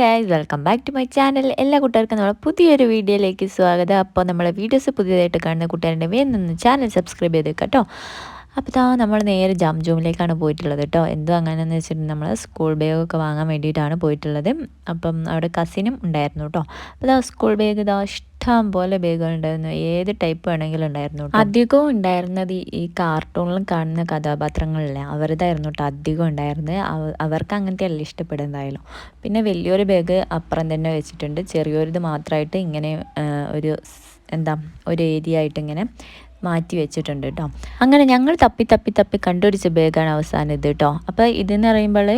Guys welcome back to my channel എല്ലാ കുട്ടികൾക്കും നമ്മളെ പുതിയൊരു വീഡിയോയിലേക്ക് സ്വാഗതം. അപ്പോൾ നമ്മളെ വീഡിയോസ് പുതിയതായിട്ട് കാണുന്ന കൂട്ടുകാരുടെ വേഗം ചാനൽ സബ്സ്ക്രൈബ് ചെയ്ത് കേട്ടോ. അപ്പോൾ താ നമ്മൾ നേരെ ജാം ജൂമിലേക്കാണ് പോയിട്ടുള്ളത് കേട്ടോ. എന്തോ അങ്ങനെയെന്ന് വെച്ചിട്ടുണ്ടെങ്കിൽ നമ്മൾ സ്കൂൾ ബാഗൊക്കെ വാങ്ങാൻ വേണ്ടിയിട്ടാണ് പോയിട്ടുള്ളത്. അപ്പം അവിടെ കസിനും ഉണ്ടായിരുന്നു കേട്ടോ. അപ്പോൾ സ്കൂൾ ബാഗ് ഇതാ ഇഷ്ടം പോലെ ബേഗുകൾ ഉണ്ടായിരുന്നു. ഏത് ടൈപ്പ് വേണമെങ്കിലും ഉണ്ടായിരുന്നു അധികവും ഉണ്ടായിരുന്നത് ഈ കാർട്ടൂണിലും കാണുന്ന കഥാപാത്രങ്ങളിലെ അവരുതായിരുന്നു കേട്ടോ അധികം ഉണ്ടായിരുന്നത്. അവർക്ക് അങ്ങനത്തെ അല്ല ഇഷ്ടപ്പെടുന്നതായാലും പിന്നെ വലിയൊരു ബാഗ് അപ്പുറം തന്നെ വെച്ചിട്ടുണ്ട്. ചെറിയൊരിത് മാത്രമായിട്ട് ഇങ്ങനെ ഒരു എന്താ ഒരു ഏരിയ ആയിട്ട് ഇങ്ങനെ മാറ്റി വെച്ചിട്ടുണ്ട് കേട്ടോ അങ്ങനെ ഞങ്ങൾ തപ്പി തപ്പി തപ്പി കണ്ടുപിടിച്ച ബാഗാണ് അവസാനം ഇത് കേട്ടോ അപ്പോൾ ഇതെന്ന് പറയുമ്പോൾ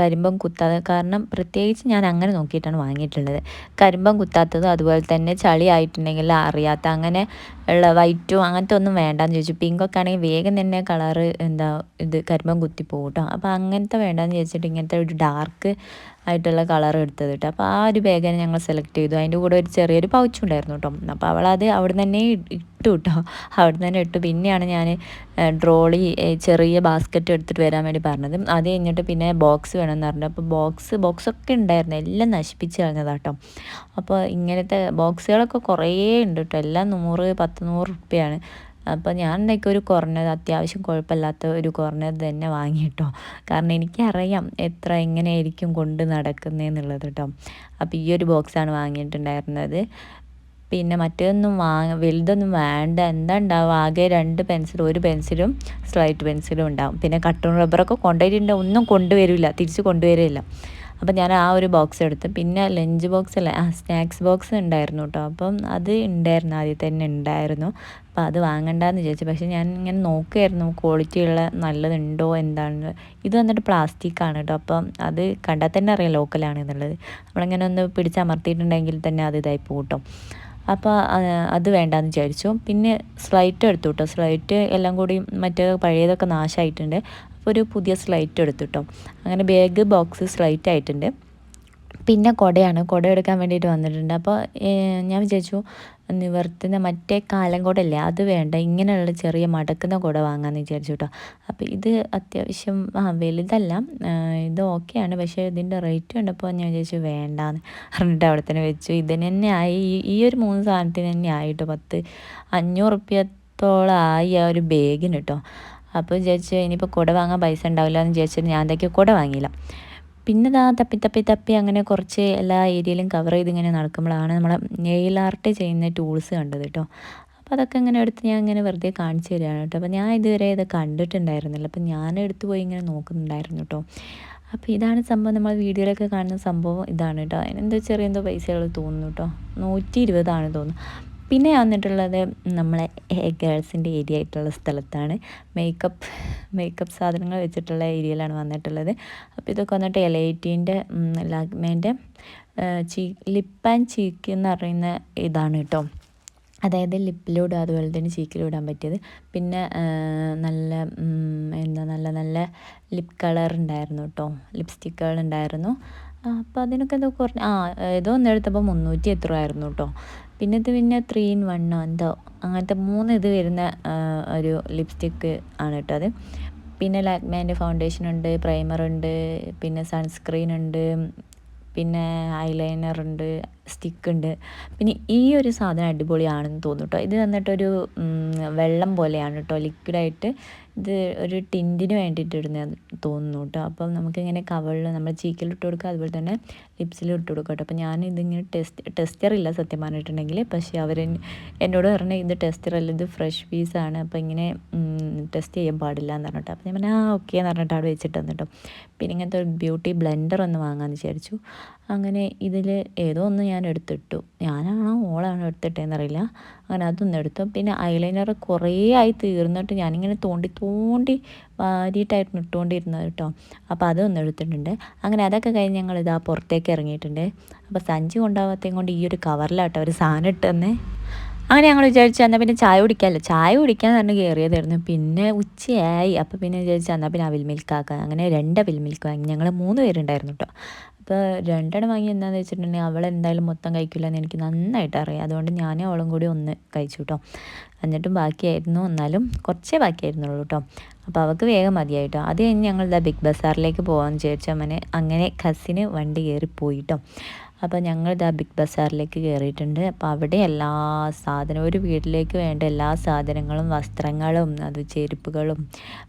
കരിമ്പം കുത്താതെ കാരണം പ്രത്യേകിച്ച് ഞാൻ അങ്ങനെ നോക്കിയിട്ടാണ് വാങ്ങിയിട്ടുള്ളത്. കരിമ്പം കുത്താത്തതും അതുപോലെ തന്നെ ചളി ആയിട്ടുണ്ടെങ്കിൽ അറിയാത്ത അങ്ങനെ ഉള്ള വൈറ്റും അങ്ങനത്തെ ഒന്നും വേണ്ടാന്ന് ചോദിച്ചു. പിങ്കൊക്കെ ആണെങ്കിൽ വേഗം തന്നെ കളറ് എന്താ ഇത് കരിമ്പം കുത്തി പോകും കേട്ടോ അപ്പോൾ അങ്ങനത്തെ വേണ്ടാന്ന് ചോദിച്ചിട്ട് ഇങ്ങനത്തെ ഒരു ഡാർക്ക് ആയിട്ടുള്ള കളർ എടുത്തത് കേട്ടോ അപ്പോൾ ആ ഒരു ബാഗാണ് ഞങ്ങൾ സെലക്ട് ചെയ്തു. അതിന്റെ കൂടെ ഒരു ചെറിയൊരു പൗച്ചും ഉണ്ടായിരുന്നു കേട്ടോ അപ്പോൾ അവളത് അവിടെ തന്നെ ഇട്ടു കേട്ടോ അവിടെ തന്നെ ഇട്ടു. പിന്നെയാണ് ഞാൻ ഡ്രോളി ചെറിയ ബാസ്ക്കറ്റ് എടുത്തിട്ട് വരാൻ വേണ്ടി പറഞ്ഞത്. അത് കഴിഞ്ഞിട്ട് പിന്നെ ബോക്സ് വേണമെന്ന് പറഞ്ഞു. അപ്പോൾ ബോക്സ് ബോക്സൊക്കെ ഉണ്ടായിരുന്നു. എല്ലാം നശിപ്പിച്ച് കളഞ്ഞതാട്ടോ അപ്പോൾ ഇങ്ങനത്തെ ബോക്സുകളൊക്കെ കുറേ ഉണ്ട് കേട്ടോ എല്ലാം നൂറ് പത്ത് നൂറ് റുപ്യയാണ് അപ്പോൾ ഞാൻ എന്തൊക്കെ ഒരു കുറഞ്ഞത് അത്യാവശ്യം കുഴപ്പമില്ലാത്ത ഒരു കുറഞ്ഞത് തന്നെ വാങ്ങി കേട്ടോ കാരണം എനിക്കറിയാം എത്ര എങ്ങനെയായിരിക്കും കൊണ്ട് നടക്കുന്നതെന്നുള്ളത് കേട്ടോ അപ്പോൾ ഈ ഒരു ബോക്സാണ് വാങ്ങിയിട്ടുണ്ടായിരുന്നത്. പിന്നെ മറ്റൊന്നും വാങ്ങ വലുതൊന്നും വേണ്ട. എന്താ ഉണ്ടാവും ആകെ രണ്ട് പെൻസിലും ഒരു പെൻസിലും സ്ലൈറ്റ് പെൻസിലും ഉണ്ടാവും. പിന്നെ കട്ടൺ റബ്ബറൊക്കെ കൊണ്ടുപോയിട്ടുണ്ടെങ്കിൽ ഒന്നും കൊണ്ടുവരില്ല. തിരിച്ച് കൊണ്ടുവരില്ല. അപ്പം ഞാൻ ആ ഒരു ബോക്സ് എടുത്ത് പിന്നെ ലഞ്ച് ബോക്സ് അല്ല ആ സ്നാക്സ് ബോക്സ് ഉണ്ടായിരുന്നു കേട്ടോ അപ്പം അത് ഉണ്ടായിരുന്നു ആദ്യം തന്നെ ഉണ്ടായിരുന്നു. അപ്പം അത് വാങ്ങണ്ടെന്ന് വിചാരിച്ചു. പക്ഷേ ഞാൻ ഇങ്ങനെ നോക്കുകയായിരുന്നു ക്വാളിറ്റി ഉള്ള നല്ലതുണ്ടോ എന്താണ് ഇത് വന്നിട്ട് പ്ലാസ്റ്റിക് ആണ് കേട്ടോ അപ്പം അത് കണ്ടാൽ തന്നെ അറിയാം ലോക്കലാണ് എന്നുള്ളത്. നമ്മളിങ്ങനെ ഒന്ന് പിടിച്ചമർത്തിയിട്ടുണ്ടെങ്കിൽ തന്നെ അത് ഇതായി പോകട്ടോ അപ്പോൾ അത് വേണ്ടാന്ന് വിചാരിച്ചു. പിന്നെ സ്ലൈറ്റ് എടുത്തു കേട്ടോ സ്ലൈറ്റ് എല്ലാം കൂടി മറ്റേ പഴയതൊക്കെ നാശമായിട്ടുണ്ട് അപ്പോൾ ഒരു പുതിയ സ്ലൈറ്റ് എടുത്തു കേട്ടോ അങ്ങനെ ബാഗ് ബോക്സ് സ്ലൈറ്റ് ആയിട്ടുണ്ട്. പിന്നെ കുടയാണ്. കുട എടുക്കാൻ വേണ്ടിയിട്ട് വന്നിട്ടുണ്ട്. അപ്പോൾ ഞാൻ വിചാരിച്ചു നിവർത്തുന്ന മറ്റേ കാലം കുടല്ലേ? അത് വേണ്ട. ഇങ്ങനെയുള്ള ചെറിയ മടക്കുന്ന കുട വാങ്ങാമെന്ന് വിചാരിച്ചു കേട്ടോ അപ്പോൾ ഇത് അത്യാവശ്യം ആ വലുതല്ല. ഇത് ഓക്കെയാണ്. പക്ഷേ ഇതിന്റെ റേറ്റ് കണ്ടപ്പോൾ ഞാൻ വിചാരിച്ചു വേണ്ടാന്ന് പറഞ്ഞിട്ട് അവിടെ തന്നെ വെച്ചു. ഇതിന് തന്നെ ആയി. ഈ ഒരു മൂന്ന് സാധനത്തിന് തന്നെ ആയിട്ടോ. പത്ത് അഞ്ഞൂറ് റുപ്യത്തോളം ആയി ആ ഒരു ബാഗിന് കേട്ടോ അപ്പോൾ വിചാരിച്ചു ഇനിയിപ്പോൾ കുട വാങ്ങാൻ പൈസ ഉണ്ടാവില്ല എന്ന് വിചാരിച്ചിട്ട് ഞാൻ എന്തൊക്കെയോ കുട വാങ്ങിയില്ല. പിന്നെ ഇതാ തപ്പി തപ്പി തപ്പി അങ്ങനെ കുറച്ച് എല്ലാ ഏരിയയിലും കവർ ചെയ്ത് ഇങ്ങനെ നടക്കുമ്പോഴാണ് നമ്മളെ നെയിൽ ആർട്ട് ചെയ്യുന്ന ടൂൾസ് കണ്ടത് കേട്ടോ. അപ്പോൾ അതൊക്കെ ഇങ്ങനെ എടുത്ത് ഞാൻ ഇങ്ങനെ വെറുതെ കാണിച്ചു തരികയാണ് കേട്ടോ. അപ്പോൾ ഞാൻ ഇതുവരെ ഇത് കണ്ടിട്ടുണ്ടായിരുന്നില്ല. അപ്പോൾ ഞാൻ എടുത്തു പോയി ഇങ്ങനെ നോക്കുന്നുണ്ടായിരുന്നു കേട്ടോ. അപ്പോൾ ഇതാണ് സംഭവം. നമ്മൾ വീഡിയോയിലൊക്കെ കാണുന്ന സംഭവം ഇതാണ് കേട്ടോ. അതിനെന്തോ ചെറിയ എന്തോ പൈസകൾ തോന്നുന്നു കേട്ടോ. നൂറ്റി ഇരുപതാണ് തോന്നുന്നു. പിന്നെ വന്നിട്ടുള്ളത് നമ്മളെ ഗേൾസിന്റെ ഏരിയ ആയിട്ടുള്ള സ്ഥലത്താണ്. മേക്കപ്പ് മേക്കപ്പ് സാധനങ്ങൾ വെച്ചിട്ടുള്ള ഏരിയയിലാണ് വന്നിട്ടുള്ളത്. അപ്പോൾ ഇതൊക്കെ വന്നിട്ട് ടീന്റെ ലാഗ്മേന്റെ ചീ ലിപ്പ് ആൻഡ് ചീക്ക് എന്ന് പറയുന്ന ഇതാണ് കേട്ടോ. അതായത് ലിപ്പിലൂടെ അതുപോലെ തന്നെ ചീക്കിലൂടാൻ പറ്റിയത്. പിന്നെ നല്ല എന്താ നല്ല നല്ല ലിപ് കളർ ഉണ്ടായിരുന്നു കേട്ടോ. ലിപ്സ്റ്റിക്കുകൾ ഉണ്ടായിരുന്നു. അപ്പോൾ അതിനൊക്കെ എന്തോ കുറഞ്ഞ ആ ഏതോ ഒന്നെടുത്തപ്പോൾ മുന്നൂറ്റി എത്ര ആയിരുന്നു കേട്ടോ. പിന്നെ ഇത് പിന്നെ ത്രീ ഇൻ വണ്ണോ എന്തോ. അങ്ങനത്തെ മൂന്ന് ഇത് വരുന്ന ഒരു ലിപ്സ്റ്റിക്ക് ആണ് കേട്ടോ അത്. പിന്നെ ലാക്മേന്റെ ഫൗണ്ടേഷൻ ഉണ്ട് പ്രൈമർ ഉണ്ട് പിന്നെ സൺസ്ക്രീൻ ഉണ്ട് പിന്നെ ഐലൈനർ ഉണ്ട് സ്റ്റിക്ക് ഉണ്ട് പിന്നെ ഈ ഒരു സാധനം അടിപൊളിയാണെന്ന് തോന്നുന്നു കേട്ടോ ഇത് വന്നിട്ടൊരു വെള്ളം പോലെയാണ് കേട്ടോ ലിക്വിഡായിട്ട് ഇത് ഒരു ടിന്റിന് വേണ്ടിയിട്ട് ഇടുന്ന തോന്നുന്നു കേട്ടോ അപ്പം നമുക്കിങ്ങനെ കവളിൽ നമ്മൾ ചീക്കിൽ ഇട്ട് കൊടുക്കുക അതുപോലെ തന്നെ ലിപ്സിൽ ഇട്ട് കൊടുക്കുക കേട്ടോ. അപ്പോൾ ഞാൻ ഇതിങ്ങനെ ടെസ്റ്റ് ടെസ്റ്ററില്ല സത്യം പറഞ്ഞിട്ടുണ്ടെങ്കിൽ പക്ഷേ അവർ എന്നോട് പറഞ്ഞാൽ ഇത് ടെസ്റ്ററല്ല ഇത് ഫ്രഷ് പീസാണ്. അപ്പോൾ ഇങ്ങനെ ടെസ്റ്റ് ചെയ്യാൻ പാടില്ല എന്ന് പറഞ്ഞിട്ട്. അപ്പോൾ ഞാൻ പറഞ്ഞാൽ ആ ഓക്കെ എന്ന് പറഞ്ഞിട്ട് അവിടെ വെച്ചിട്ട് തന്നിട്ടോ. പിന്നെ ഇങ്ങനത്തെ ഒരു ബ്യൂട്ടി ബ്ലെൻഡർ ഒന്ന് വാങ്ങാമെന്ന് വിചാരിച്ചു. അങ്ങനെ ഇതിൽ ഏതോ ഒന്ന് ഞാൻ എടുത്തിട്ടു. ഞാനാണോ ഓളാണോ എടുത്തിട്ടേന്നറിയില്ല. അങ്ങനെ അതൊന്ന് എടുത്തു. പിന്നെ ഐലൈനർ കുറേ ആയി തീർന്നിട്ട് ഞാനിങ്ങനെ തോണ്ടി തോണ്ടി വാരിയിട്ടായിരുന്നു ഇട്ടുകൊണ്ടിരുന്നത് കേട്ടോ. അപ്പോൾ അതൊന്നും എടുത്തിട്ടുണ്ട്. അങ്ങനെ അതൊക്കെ കഴിഞ്ഞ് ഞങ്ങൾ ഇതാ പുറത്തേക്ക് ഇറങ്ങിയിട്ടുണ്ട്. അപ്പോൾ സഞ്ചി കൊണ്ടാവാത്തതും കൊണ്ട് ഈ ഒരു കവറിലാട്ടോ ഒരു സാധനം ഇട്ടെന്നേ. അങ്ങനെ ഞങ്ങൾ വിചാരിച്ചു എന്നാൽ പിന്നെ ചായ കുടിക്കാമല്ലോ ചായ കുടിക്കാൻ തന്നെ കയറിയതായിരുന്നു പിന്നെ ഉച്ചയായി. അപ്പോൾ പിന്നെ വിചാരിച്ചു എന്നാൽ പിന്നെ അവിൽ മിൽക്ക് അങ്ങനെ രണ്ട് അവിൽ മിൽക്ക് വാങ്ങി. ഞങ്ങൾ മൂന്ന് പേരുണ്ടായിരുന്നു കേട്ടോ. അപ്പോൾ രണ്ടെണ്ണം വാങ്ങി എന്താണെന്ന് വെച്ചിട്ടുണ്ടെങ്കിൽ അവൾ എന്തായാലും മൊത്തം കഴിക്കില്ല എന്ന് എനിക്ക് നന്നായിട്ട് അറിയാം. അതുകൊണ്ട് ഞാനും അവളും കൂടി ഒന്ന് കഴിച്ചു കേട്ടോ എന്നിട്ടും ബാക്കിയായിരുന്നു. എന്നാലും കുറച്ചേ ബാക്കിയായിരുന്നുള്ളൂ കേട്ടോ അപ്പോൾ അവൾക്ക് വേഗം മതിയായിട്ടോ. അത് കഴിഞ്ഞ് ഞങ്ങൾ ഇതാ ബിഗ് ബസാറിലേക്ക് പോകാമെന്ന് വിചാരിച്ചു അങ്ങനെ കസിന് വണ്ടി കയറി പോയിട്ടോ അപ്പോൾ ഞങ്ങൾ ഇതാ ബിഗ് ബസാറിലേക്ക് കയറിയിട്ടുണ്ട്. അപ്പോൾ അവിടെ എല്ലാ സാധനവും ഒരു വീട്ടിലേക്ക് വേണ്ട എല്ലാ സാധനങ്ങളും വസ്ത്രങ്ങളും അത് ചെരുപ്പുകളും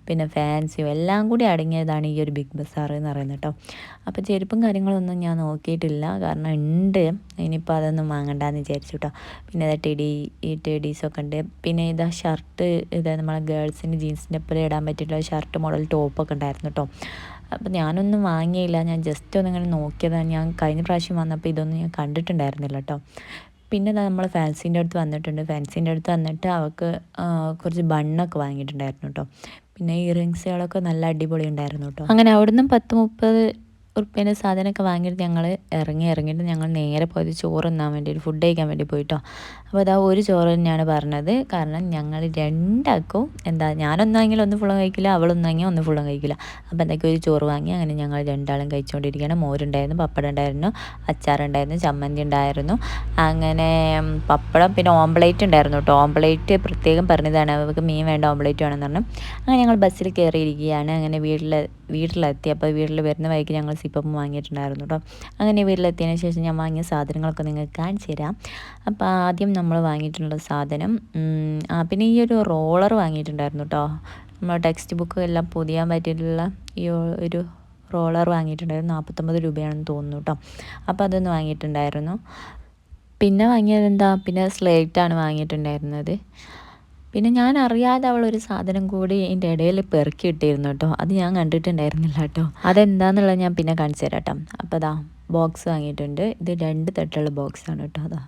പിന്നെ ഫാൻസിയും എല്ലാം കൂടി അടങ്ങിയതാണ് ഈ ഒരു ബിഗ് ബസാർ എന്ന് പറയുന്നത് കേട്ടോ. അപ്പോൾ ചെരുപ്പും കാര്യങ്ങളൊന്നും ഞാൻ നോക്കിയിട്ടില്ല. കാരണം ഉണ്ട്. ഇനിയിപ്പോൾ അതൊന്നും വാങ്ങണ്ടെന്ന് വിചാരിച്ചു കേട്ടോ. പിന്നെ ഇതാ ടെഡി ഈ ടെഡീസൊക്കെ ഉണ്ട്. പിന്നെ ഇതാ ഷർട്ട് ഇതാ നമ്മളെ ഗേൾസിന് ജീൻസിന്റെ പോലെ ഇടാൻ പറ്റിയിട്ടുള്ള ഷർട്ട് മോഡൽ ടോപ്പൊക്കെ ഉണ്ടായിരുന്നു കേട്ടോ. അപ്പോൾ ഞാനൊന്നും വാങ്ങിയില്ല. ഞാൻ ജസ്റ്റ് ഒന്ന് ഇങ്ങനെ നോക്കിയതാണ് ഞാൻ കഴിഞ്ഞ പ്രാവശ്യം വന്നപ്പോൾ ഇതൊന്നും ഞാൻ കണ്ടിട്ടുണ്ടായിരുന്നില്ല കേട്ടോ പിന്നെ നമ്മൾ ഫാൻസിന്റെ അടുത്ത് വന്നിട്ടുണ്ട്. ഫാൻസിന്റെ അടുത്ത് വന്നിട്ട് അവൾക്ക് കുറച്ച് ബണ്ണൊക്കെ വാങ്ങിയിട്ടുണ്ടായിരുന്നു കേട്ടോ പിന്നെ ഇയറിങ്സുകളൊക്കെ നല്ല അടിപൊളി ഉണ്ടായിരുന്നു കേട്ടോ അങ്ങനെ അവിടുന്ന് പത്ത് മുപ്പത് ഉറുപ്പ്യന്റെ സാധനമൊക്കെ വാങ്ങിയിട്ട് ഞങ്ങൾ ഇറങ്ങി ഇറങ്ങിയിട്ട് ഞങ്ങൾ നേരെ പോയത് ചോറ് തിന്നാൻ വേണ്ടി ഫുഡ് കഴിക്കാൻ വേണ്ടി പോയിട്ടോ. അപ്പോൾ അതാ ഒരു ചോറ് തന്നെയാണ് പറഞ്ഞത്. കാരണം ഞങ്ങൾ രണ്ടാക്കും എന്താ ഞാനൊന്നാണെങ്കിൽ ഒന്ന് ഫുള്ളും കഴിക്കില്ല അവളൊന്നാങ്കിൽ ഒന്ന് ഫുള്ളും കഴിക്കില്ല. അപ്പോൾ എന്തൊക്കെ ഒരു ചോറ് വാങ്ങി അങ്ങനെ ഞങ്ങൾ രണ്ടാളും കഴിച്ചുകൊണ്ടിരിക്കുകയാണ്. മോരുണ്ടായിരുന്നു പപ്പടം ഉണ്ടായിരുന്നു അച്ചാറുണ്ടായിരുന്നു ചമ്മന്തി ഉണ്ടായിരുന്നു. അങ്ങനെ പപ്പടം പിന്നെ ഓംപ്ലേറ്റ് ഉണ്ടായിരുന്നു കേട്ടോ. ഓംപ്ലേറ്റ് പ്രത്യേകം പറഞ്ഞതാണ് അവർക്ക് മീൻ വേണ്ട ഓംപ്ലേറ്റ് വേണമെന്ന് പറഞ്ഞു. അങ്ങനെ ഞങ്ങൾ ബസ്സിൽ കയറിയിരിക്കുകയാണ്. അങ്ങനെ വീട്ടിൽ വീട്ടിലെത്തി. അപ്പോൾ വീട്ടിൽ വരുന്ന വഴിക്ക് ഞങ്ങൾ സിപ്പം വാങ്ങിയിട്ടുണ്ടായിരുന്നു കേട്ടോ. അങ്ങനെ വീട്ടിലെത്തിയതിന് ശേഷം ഞാൻ വാങ്ങിയ സാധനങ്ങളൊക്കെ നിങ്ങൾക്ക് കാണിച്ചു തരാം. അപ്പോൾ ആദ്യം നമ്മൾ വാങ്ങിയിട്ടുള്ള സാധനം പിന്നെ ഈ ഒരു റോളർ വാങ്ങിയിട്ടുണ്ടായിരുന്നു കേട്ടോ. നമ്മൾ ടെക്സ്റ്റ് ബുക്ക് എല്ലാം പൊതിയാൻ പറ്റിയിട്ടുള്ള ഈ ഒരു റോളർ വാങ്ങിയിട്ടുണ്ടായിരുന്നു. നാൽപ്പത്തൊമ്പത് രൂപയാണെന്ന് തോന്നുന്നു കേട്ടോ. അപ്പോൾ അതൊന്ന് വാങ്ങിയിട്ടുണ്ടായിരുന്നു. പിന്നെ വാങ്ങിയത് എന്താ? പിന്നെ സ്ലേറ്റാണ് വാങ്ങിയിട്ടുണ്ടായിരുന്നത്. പിന്നെ ഞാൻ അറിയാതെ അവൾ ഒരു സാധനം കൂടി എന്റെ ഇടയിൽ പെറുക്കി ഇട്ടിരുന്നു കേട്ടോ. അത് ഞാൻ കണ്ടിട്ടുണ്ടായിരുന്നില്ല കേട്ടോ. അതെന്താന്നുള്ളത് ഞാൻ പിന്നെ കാണിച്ചു തരാം കേട്ടോ. അപ്പോൾ അതാ ബോക്സ് വാങ്ങിയിട്ടുണ്ട്. ഇത് രണ്ട് തട്ടുള്ള ബോക്സാണ് കേട്ടോ. അതാ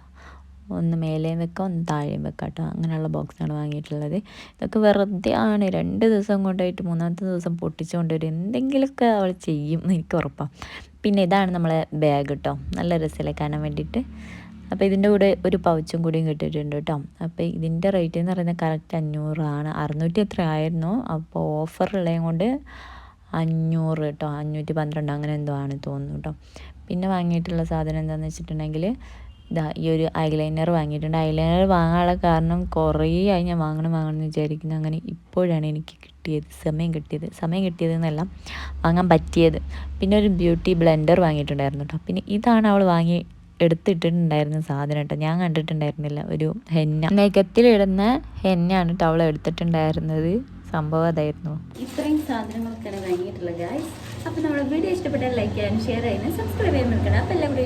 ഒന്ന് മേലെയും വെക്കാം ഒന്ന് താഴെയും വെക്കാം കേട്ടോ. അങ്ങനെയുള്ള ബോക്സാണ് വാങ്ങിയിട്ടുള്ളത്. ഇതൊക്കെ വെറുതെ ആണ്. രണ്ട് ദിവസം കൊണ്ടായിട്ട് മൂന്നാമത്തെ ദിവസം പൊട്ടിച്ചുകൊണ്ട് വരും എന്തെങ്കിലുമൊക്കെ അവൾ ചെയ്യും എനിക്ക് ഉറപ്പാണ്. പിന്നെ ഇതാണ് നമ്മളെ ബാഗ് കേട്ടോ. നല്ല രസമില്ല കാണാൻ വേണ്ടിയിട്ട്. അപ്പോൾ ഇതിന്റെ കൂടെ ഒരു പൗച്ചും കൂടിയും കിട്ടിയിട്ടുണ്ട് കേട്ടോ. അപ്പോൾ ഇതിന്റെ റേറ്റ് എന്ന് പറയുന്നത് കറക്റ്റ് അഞ്ഞൂറാണ് അറുന്നൂറ്റി എത്ര ആയിരുന്നു? അപ്പോൾ ഓഫർ ഉള്ളതും കൊണ്ട് അഞ്ഞൂറ് കേട്ടോ. അഞ്ഞൂറ്റി പന്ത്രണ്ട് അങ്ങനെ എന്തോ ആണ് തോന്നുന്നു കേട്ടോ. പിന്നെ വാങ്ങിയിട്ടുള്ള സാധനം എന്താണെന്ന് വെച്ചിട്ടുണ്ടെങ്കിൽ ഇതാ ഈ ഒരു ഐലൈനർ വാങ്ങിയിട്ടുണ്ട്. ഐലൈനർ വാങ്ങാനുള്ള കാരണം കുറേ ആയി ഞാൻ വാങ്ങണം വാങ്ങണം എന്ന് വിചാരിക്കുന്നത് അങ്ങനെ ഇപ്പോഴാണ് എനിക്ക് കിട്ടിയത് സമയം കിട്ടിയത്. സമയം കിട്ടിയത് എന്നല്ല വാങ്ങാൻ പറ്റിയത്. പിന്നെ ഒരു ബ്യൂട്ടി ബ്ലെൻഡർ വാങ്ങിയിട്ടുണ്ടായിരുന്നു കേട്ടോ. പിന്നെ ഇതാണ് അവൾ വാങ്ങി എടുത്തിട്ടുണ്ടായിരുന്ന സാധനം കേട്ടോ. ഞാൻ കണ്ടിട്ടുണ്ടായിരുന്നില്ല. ഒരു ഹെന്ന. നെഗത്തിലിടുന്ന ഹെന്നാണ് കേട്ടോ അവൾ എടുത്തിട്ടുണ്ടായിരുന്നത്. സംഭവം അതായിരുന്നു. ഇത്രയും സാധനങ്ങളൊക്കെയാണ് വാങ്ങിയിട്ടുള്ളത് ഗായ്സ് അപ്പോൾ നമ്മുടെ വീഡിയോ ഇഷ്ടപ്പെട്ടാൽ ലൈക്ക് ചെയ്യാനും ഷെയർ ചെയ്യാനും സബ്സ്ക്രൈബ് ചെയ്യാൻ നിൽക്കണം അപ്പോൾ എല്ലാവരും